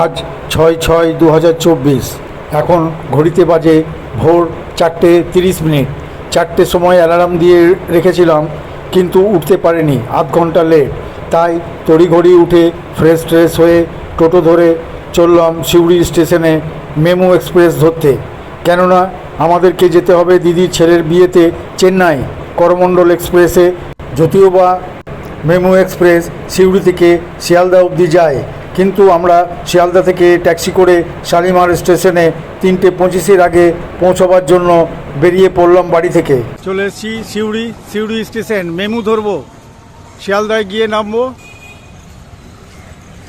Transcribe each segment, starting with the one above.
আজ ছয় ছয় দু এখন ঘড়িতে বাজে ভোর চারটে তিরিশ মিনিট। চারটে সময় অ্যালার্ম দিয়ে রেখেছিলাম, কিন্তু উঠতে পারিনি, আধ ঘণ্টা লেট। তাই তড়িঘড়ি উঠে ফ্রেশ ট্রেশ হয়ে টোটো ধরে চললাম সিউড়ি স্টেশনে মেমো এক্সপ্রেস ধরতে। কেননা আমাদেরকে যেতে হবে দিদির ছেলের বিয়েতে চেন্নাই, করমণ্ডল এক্সপ্রেসে। যদিও বা মেমো এক্সপ্রেস সিউড়ি থেকে শিয়ালদা অবধি যায় কিন্তু আমরা শিয়ালদা থেকে ট্যাক্সি করে শালিমার স্টেশনে তিনটে পঁচিশের আগে পৌঁছবার জন্য বেরিয়ে পড়লাম বাড়ি থেকে। চলে এসেছি সিউড়ি সিউড়ি স্টেশন, মেমু ধরবো। শিয়ালদায় গিয়ে নামবো।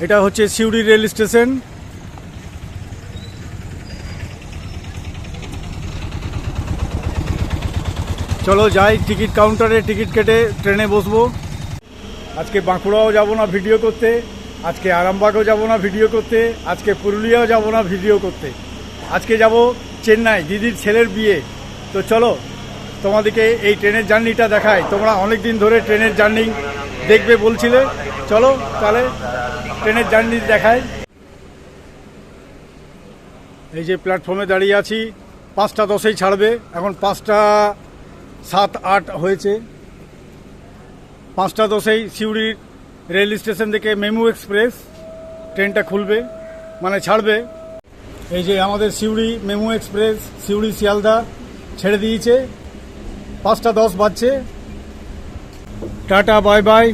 এটা হচ্ছে সিউড়ি রেল স্টেশন। চলো যাই, টিকিট কাউন্টারে টিকিট কেটে ট্রেনে বসবো। আজকে বাঁকুড়াও যাব না ভিডিও করতে। আজকে আরামবাগও যাব না ভিডিও করতে, আজকে পুরুলিয়াও যাব না ভিডিও করতে। আজকে যাব চেন্নাই, দিদির ছেলের বিয়ে। তো চলো, তোমাদেরকে এই ট্রেনের জার্নিটা দেখাই। তোমরা অনেক দিন ধরে ট্রেনের জার্নি দেখবে বলছিলে। চলো, তাহলে ট্রেনের জার্নি দেখাই। এই যে প্ল্যাটফর্মে দাঁড়িয়ে আছি, পাঁচটা দশেই ছাড়বে। এখন পাঁচটা সাত আট হয়েছে। পাঁচটা দশেই সিউড়ির রেল স্টেশন থেকে মেমু এক্সপ্রেস, ট্রেনটা খুলবে মানে ছাড়বে। এই যে আমাদের সিউড়ি মেমু এক্সপ্রেস, সিউড়ি শিয়ালদা ছেড়ে দিয়েছে। পাঁচটা দশ বাজছে। Tata, bye bye.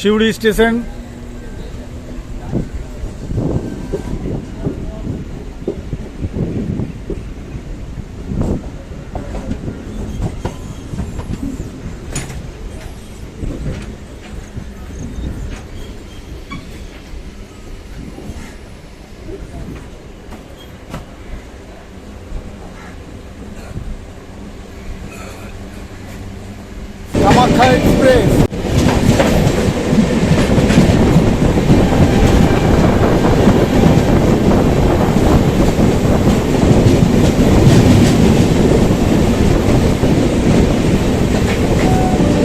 Suri station Kamakhya express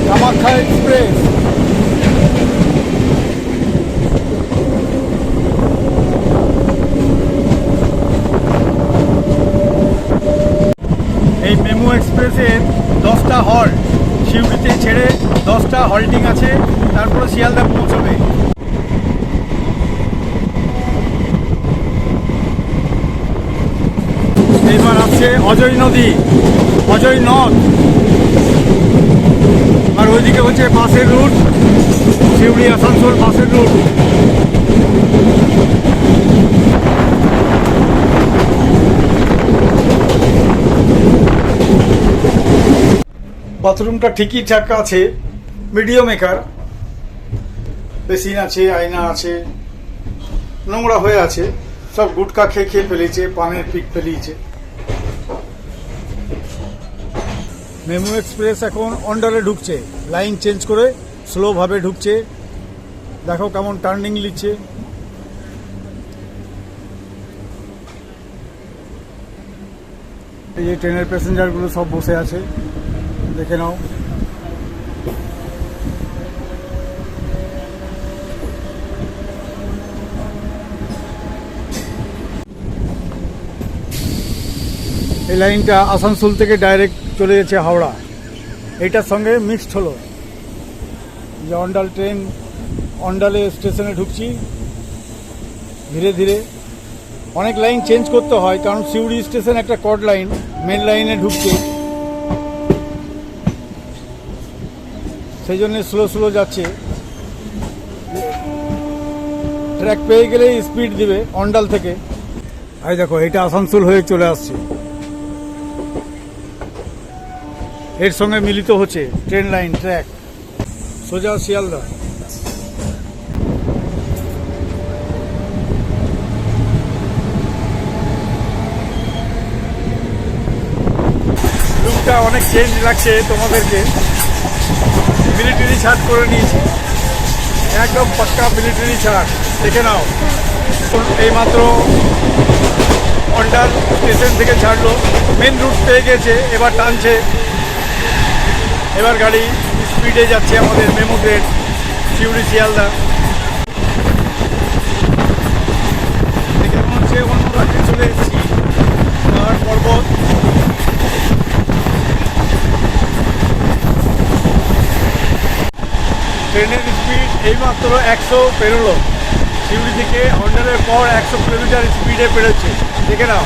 Kamakhya express এই মেমো এক্সপ্রেসের দশটা হল্ট শিউড়িতে ছেড়ে দশটা হল্টিং আছে, তারপরে শিয়ালদা পৌঁছবে। এবার আসছে অজয় নদী, অজয় নদ। আর ওইদিকে হচ্ছে বাসের রুট শিউড়ি আসানসোল বাসের রুট। বাথরুমটা ঠিকই ঠাক আছে। মিডিয়াম মেকার বেসিন আছে, আয়না আছে, নোংরা হয়ে আছে, সব গুটকা খেয়ে খেয়ে ফেলেছে, পানের পিক ফেলিয়েছে মেমো এক্সপ্রেস এখন অন্ডারে ঢুকছে লাইন চেঞ্জ করে স্লোভাবে ঢুকছে। দেখো কেমন টার্নিং নিচ্ছে। এই যে ট্রেনের প্যাসেঞ্জারগুলো সব বসে আছে, দেখে নাও। এই লাইনটা আসানসোল থেকে ডাইরেক্ট চলে যাচ্ছে হাওড়া। এইটার সঙ্গে মিক্সড হলো। যে অন্ডাল ট্রেন, অন্ডালে স্টেশনে ঢুকছি। ধীরে ধীরে অনেক লাইন চেঞ্জ করতে হয়, কারণ সিউড়ি স্টেশন একটা কড লাইন মেন লাইনে ঢুকছে। সেই জন্য স্লো স্লো যাচ্ছে। ট্র্যাক পেয়ে গেলেই স্পিড দিবে অন্ডাল থেকে। এই দেখো এটা আসানসোল হয়ে চলে আসছে। এর সঙ্গে মিলিত হচ্ছে ট্রেন লাইন, ট্র্যাক। সোজা শিয়ালদা। লুকটা অনেক চেঞ্জ লাগছে তোমাদেরকে। মিলিটারি ছাড় করে নিয়েছি। একদম পাক্কা মিলিটারি ছাড় দেখে নাও। এইমাত্র অন্ডার স্টেশন থেকে ছাড়লো। মেন রুট পেয়ে গেছে, এবার টানছে। এবার গাড়ি স্পিডে যাচ্ছে আমাদের মেমো গ্রেড শিউরি শিয়ালদা। চলে এসেছি। পর্বত ট্রেনের স্পিড এইমাত্র একশো পেরোলো। শিউরি থেকে হন্ডারের পর একশো কিলোমিটার স্পিডে পেরোচ্ছে। দেখে নাও।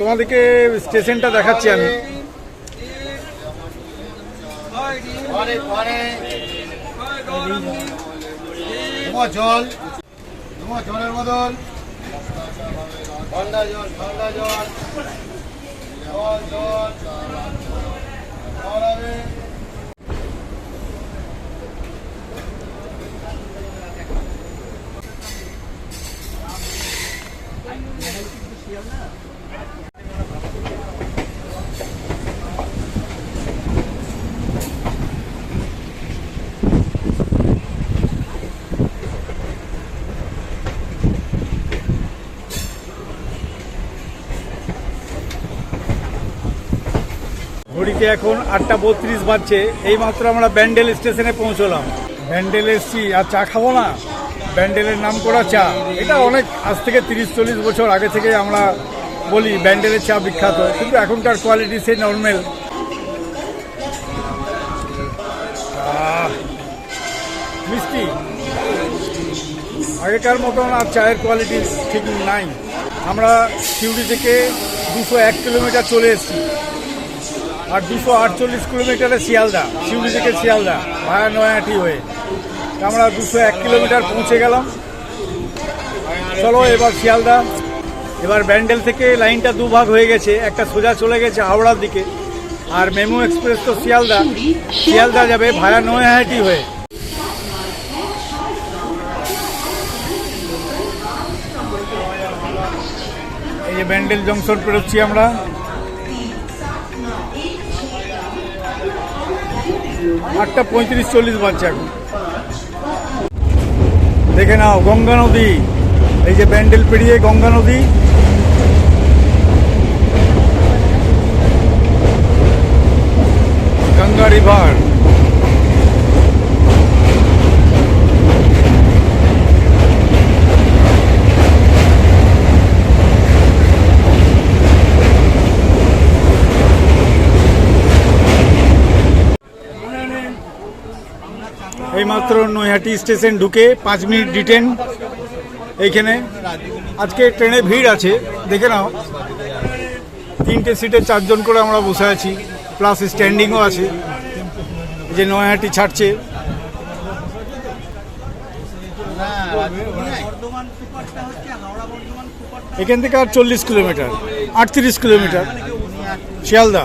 তোমাদেরকে স্টেশনটা দেখাচ্ছি আমি। জল জলের বদল। ঠান্ডা জল ঠান্ডা জল। জল জল ঘড়িতে এখন আটটা বত্রিশ বাজছে। এইমাত্র আমরা ব্যান্ডেল স্টেশনে পৌঁছলাম। ব্যান্ডেল এসছি, আর চা খাব না? ব্যান্ডেলের নাম করা চা। এটা অনেক, আজ থেকে তিরিশ চল্লিশ বছর আগে থেকে আমরা বলি, ব্যান্ডেলের চা বিখ্যাত। কিন্তু এখনকার কোয়ালিটি সেই নর্মাল। মিষ্টি। আগেকার মতন আর চায়ের কোয়ালিটি ঠিক নাই। আমরা সিউড়ি থেকে দুশো এক কিলোমিটার চলে এসেছি। আর দুশো আটচল্লিশ কিলোমিটারে শিয়ালদা, শিউলি থেকে শিয়ালদা, ভায়া নয়াটি হয়ে। আমরা দুশো এক কিলোমিটার পৌঁছে গেলাম। চলো এবার শিয়ালদা। এবার ব্যান্ডেল থেকে লাইনটা দুভাগ হয়ে গেছে। একটা সোজা চলে গেছে হাওড়ার দিকে। আর মেমো এক্সপ্রেস তো শিয়ালদা। শিয়ালদা যাবে ভায়া নয়াহাটি হয়ে। এই যে ব্যান্ডেল জংশন পেরোচ্ছি আমরা। আটটা পঁয়ত্রিশ চল্লিশ বাজছে এখন। দেখে নাও, গঙ্গা নদী। এই যে ব্যান্ডেল পেরিয়ে গঙ্গা নদী। গঙ্গা রিভার। এইমাত্র নৈহাটি স্টেশন ঢুকে পাঁচ মিনিট ডিটেন এইখানে। আজকে ট্রেনে ভিড় আছে, দেখে নাও। তিনটে সিটে চারজন করে আমরা বসে আছি, প্লাস স্ট্যান্ডিংও আছে, যে নৈহাটি ছাড়ছে। এখান থেকে আর চল্লিশ কিলোমিটার, আটত্রিশ কিলোমিটার, শিয়ালদা।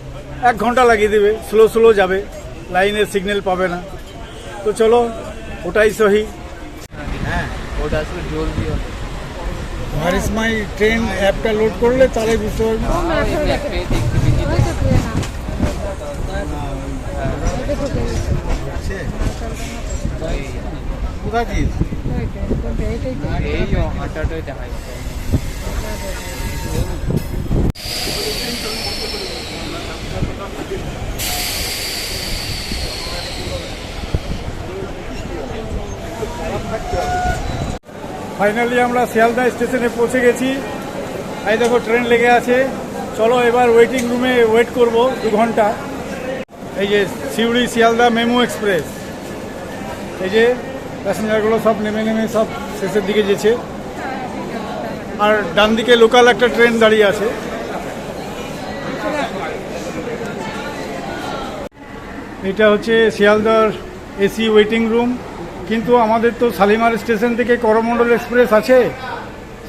এক ঘণ্টা লাগিয়ে দেবে স্লো স্লো যাবে লাইনের সিগন্যাল পাবে না। তো চলো ওটাই সহি। হ্যাঁ ওটা আসলে জলদি হবে। হোয়ার মাই ট্রেন অ্যাপটা লোড করলে তাহলে বুঝতে পারবি তো পেয়ে গেছে। কোথায় দিস ওই তো, কোনটা? এটাই তো। এই যে হাঁটাটাই দেখা যাচ্ছে ফাইনালি আমরা শিয়ালদা স্টেশনে পৌঁছে গেছি। এই দেখো ট্রেন লেগে আছে। চলো এবার ওয়েটিং রুমে ওয়েট করব দু ঘণ্টা। এই যে সিউড়ি শিয়ালদা মেমো এক্সপ্রেস। এই যে প্যাসেঞ্জারগুলো সব নেমে নেমে সব শেষের দিকে যেছে। আর ডান দিকে লোকাল একটা ট্রেন দাঁড়িয়ে আছে। এটা হচ্ছে শিয়ালদার এসি ওয়েটিং রুম কিন্তু আমাদের তো শালিমার স্টেশন থেকে করমণ্ডল এক্সপ্রেস আছে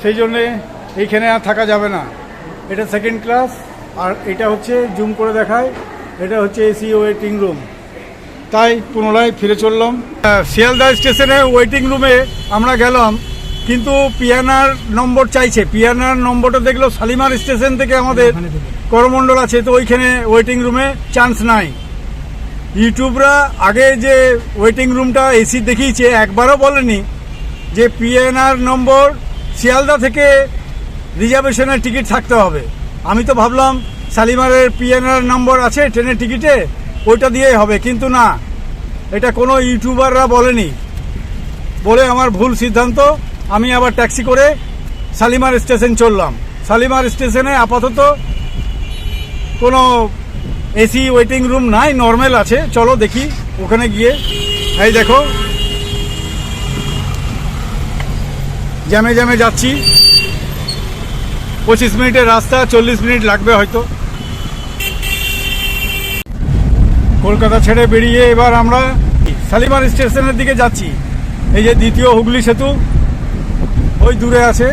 সেই জন্যে এইখানে আর থাকা যাবে না। এটা সেকেন্ড ক্লাস আর এটা হচ্ছে জুম করে দেখায় এটা হচ্ছে এসি ওয়েটিং রুম তাই পুনরায় ফিরে চললাম। শিয়ালদা স্টেশনে ওয়েটিং রুমে আমরা গেলাম কিন্তু পিয়ানার নম্বর চাইছে। পিয়ানার নম্বরটা দেখল শালিমার স্টেশন থেকে আমাদের করমণ্ডল আছে তো ওইখানে ওয়েটিং রুমে চান্স নাই। ইউটিউবরা আগে যে ওয়েটিং রুমটা এসি দেখিয়েছে, একবারও বলেনি যে পিএনআর নম্বর শিয়ালদা থেকে রিজার্ভেশনের টিকিট থাকতে হবে। আমি তো ভাবলাম শালিমারের পিএনআর নম্বর আছে ট্রেনের টিকিটে ওইটা দিয়েই হবে, কিন্তু না। এটা কোনো ইউটিউবাররা বলেনি। বলে আমার ভুল সিদ্ধান্ত, আমি আবার ট্যাক্সি করে শালিমার স্টেশন চললাম। শালিমার স্টেশনে আপাতত কোনো এসি ওয়েটিং রুম নাই, নর্মাল আছে। চলো দেখি, ওখানে গিয়ে। এই দেখো। জ্যামে জ্যামে যাচ্ছি। পঁচিশ মিনিটের রাস্তা, চল্লিশ মিনিট লাগবে হয়তো। কলকাতা ছেড়ে বেরিয়ে এবার আমরা শালিমার স্টেশনের দিকে যাচ্ছি। এই যে দ্বিতীয় হুগলি সেতু, ওই দূরে আছে।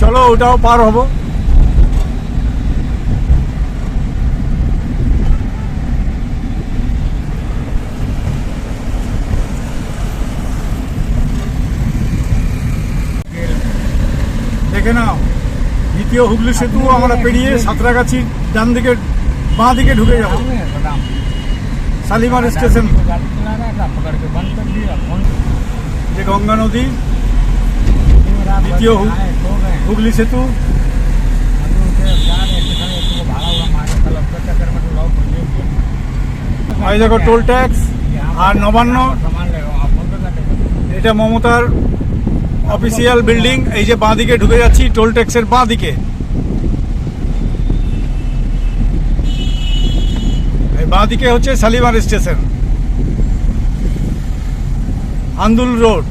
চলো ওটাও পার হব। দেখে নাও। দ্বিতীয় হুগলি সেতু আমরা পেরিয়ে সাঁতরাগাছি ডান দিকে বাঁ দিকে ঢুকে যাব। শালিমার স্টেশন। যে গঙ্গা নদী, দ্বিতীয় হুগলি সেতু। দেখো টোল ট্যাক্স আর নবান্ন। এটা মমতার অফিসিয়াল বিল্ডিং এই যে বাঁ দিকে ঢুকে যাচ্ছি টোল ট্যাক্সের বাঁ দিকে বাঁ দিকে হচ্ছে শালিমার স্টেশন। আন্দুল রোড।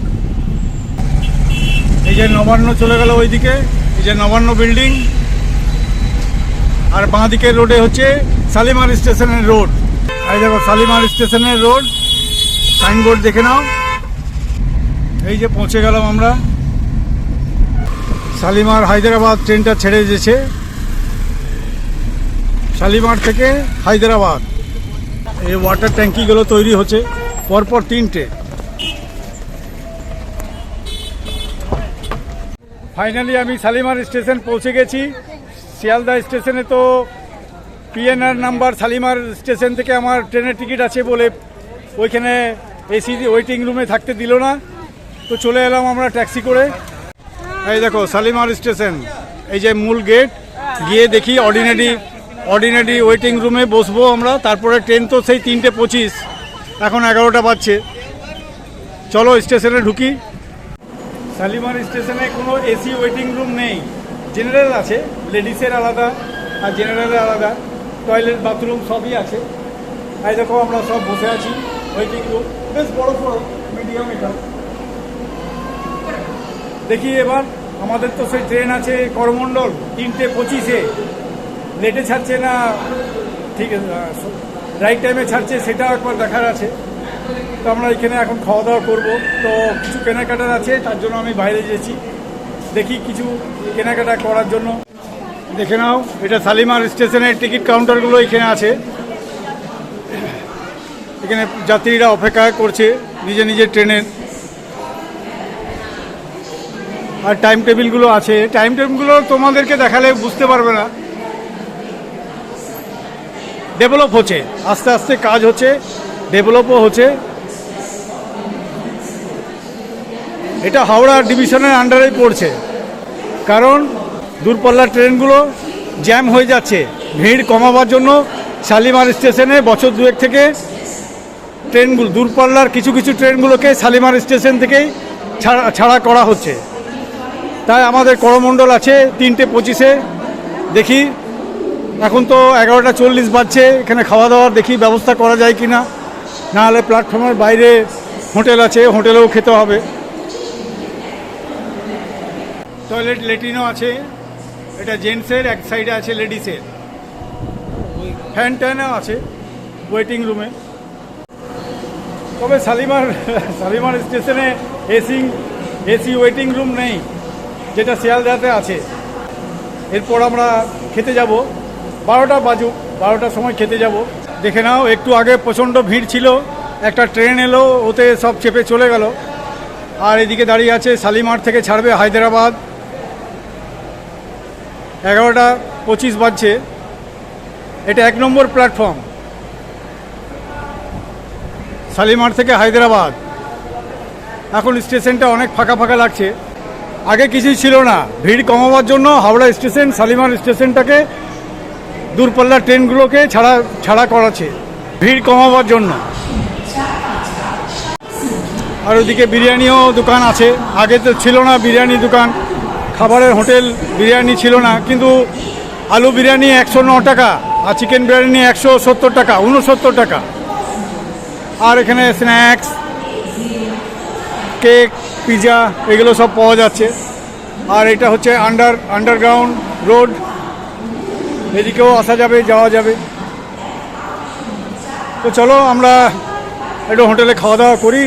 এই যে নবান্ন চলে গেল ওইদিকে, এই যে নবান্ন বিল্ডিং আর বাঁ দিকের রোডে হচ্ছে শালিমার স্টেশনের রোড। এই দেখো শালিমার স্টেশনের রোড। সাইনবোর্ড দেখে নাও। এই যে পৌঁছে গেলাম আমরা। শালিমার হায়দ্রাবাদ ট্রেনটা ছেড়ে যেছে শালিমার থেকে হায়দ্রাবাদ। এই ওয়াটার ট্যাঙ্কিগুলো তৈরি হচ্ছে। পরপর তিনটে। ফাইনালি আমি শালিমার স্টেশন পৌঁছে গেছি। শিয়ালদা স্টেশনে তো পিএনআর নাম্বার শালিমার স্টেশন থেকে আমার ট্রেনের টিকিট আছে বলে ওইখানে এসি ওয়েটিং রুমে থাকতে দিল না। তো চলে এলাম আমরা ট্যাক্সি করে। এই দেখো শালিমার স্টেশন। এই যে মূল গেট গিয়ে দেখি অর্ডিনারি অর্ডিনারি ওয়েটিং রুমে বসবো আমরা। তারপরে ট্রেন তো সেই তিনটে পঁচিশ, এখন এগারোটা বাজছে। চলো স্টেশনে ঢুকি। শালিমার স্টেশনে কোনো এসি ওয়েটিং রুম নেই। জেনারেল আছে লেডিসের আলাদা আর জেনারেলের আলাদা। টয়লেট বাথরুম সবই আছে। এই দেখো আমরা সব বসে আছি ওয়েটিং রুম বেশ বড় বড় মিডিয়াম এটা। দেখি এবার, আমাদের তো সেই ট্রেন আছে করমণ্ডল, তিনটে পঁচিশে। লেটে ছাড়ছে না, ঠিক আছে রাইট টাইমে ছাড়ছে, সেটাও একবার দেখার আছে। তো আমরা এখানে এখন খাওয়া দাওয়া করব। তো কিছু কেনাকাটার আছে, তার জন্য আমি বাইরে যেছি দেখি কিছু কেনাকাটা করার জন্য। দেখে নাও, এটা শালিমার স্টেশনের টিকিট কাউন্টারগুলো এখানে আছে। এখানে যাত্রীরা অপেক্ষা করছে, নিজে নিজের ট্রেনের আর টাইম টেবিলগুলো আছে। টাইম টেবিলগুলো তোমাদেরকে দেখালে বুঝতে পারবে না। ডেভেলপ হচ্ছে। আস্তে আস্তে কাজ হচ্ছে। ডেভেলপও হচ্ছে। এটা হাওড়া ডিভিশনের আন্ডারেই পড়ছে। কারণ দূরপাল্লার ট্রেনগুলো জ্যাম হয়ে যাচ্ছে। ভিড় কমাবার জন্য শালিমার স্টেশনে বছর দুয়েক থেকে ট্রেনগুলো দূরপাল্লার কিছু কিছু ট্রেনগুলোকে শালিমার স্টেশন থেকেই ছাড়া ছাড়া করা হচ্ছে। তাই আমাদের করমণ্ডল আছে তিনটে পঁচিশে। দেখি, এখন তো এগারোটা চল্লিশ বাজছে, এখানে খাওয়া দাওয়ার দেখি ব্যবস্থা করা যায় কি না নাহলে প্ল্যাটফর্মের বাইরে হোটেল আছে, হোটেলেও খেতে হবে। টয়লেট লেটিনও আছে, এটা জেন্টসের, এক সাইডে আছে লেডিসের। ফ্যান ট্যানও আছে ওয়েটিং রুমে। তবে শালিমার শালিমার স্টেশনে এসি এসি ওয়েটিং রুম নেই। যেটা শিয়ালদাতে আছে। এরপর আমরা খেতে যাব। বারোটা বাজুক, বারোটার সময় খেতে যাব। দেখে নাও, একটু আগে প্রচণ্ড ভিড় ছিল। একটা ট্রেন এলো, ওতে সব চেপে চলে গেল। আর এদিকে দাঁড়িয়ে আছে শালিমার থেকে ছাড়বে হায়দ্রাবাদ। এগারোটা পঁচিশ বাজছে। এটা এক নম্বর প্ল্যাটফর্ম। শালিমার থেকে হায়দ্রাবাদ। এখন স্টেশনটা অনেক ফাঁকা ফাঁকা লাগছে। আগে কিছুই ছিল না। ভিড় কমাবার জন্য হাওড়া স্টেশন, শালিমার স্টেশনটাকে দূরপাল্লার ট্রেনগুলোকে ছাড়া ছাড়া করাচ্ছে। ভিড় কমাবার জন্য। আর ওদিকে বিরিয়ানিও দোকান আছে। আগে তো ছিল না বিরিয়ানি দোকান। খাবারের হোটেল বিরিয়ানি ছিল না। কিন্তু আলু বিরিয়ানি একশো ন টাকা আর চিকেন বিরিয়ানি একশো সত্তর টাকা উনসত্তর টাকা। আর এখানে স্ন্যাক্স, কেক পিৎজা এগুলো সব পাওয়া যাচ্ছে। আর এটা হচ্ছে আন্ডার আন্ডারগ্রাউন্ড রোড এদিকেও আসা যাবে, যাওয়া যাবে। তো চলো আমরা একটু হোটেলে খাওয়া দাওয়া করি,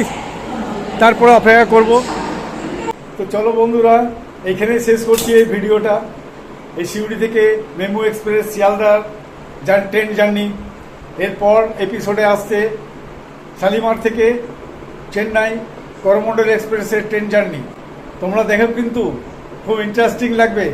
তারপরে অপেক্ষা করব। তো চলো বন্ধুরা এইখানেই শেষ করছি এই ভিডিওটা। এই সিউড়ি থেকে মেমু এক্সপ্রেস, শিয়ালদার ট্রেন জার্নি। এরপর এপিসোডে আসছে শালিমার থেকে চেন্নাই। করমন্ডল এক্সপ্রেসের ট্রেন জার্নি। তোমরা দেখো কিন্তু খুব ইন্টারেস্টিং লাগবে।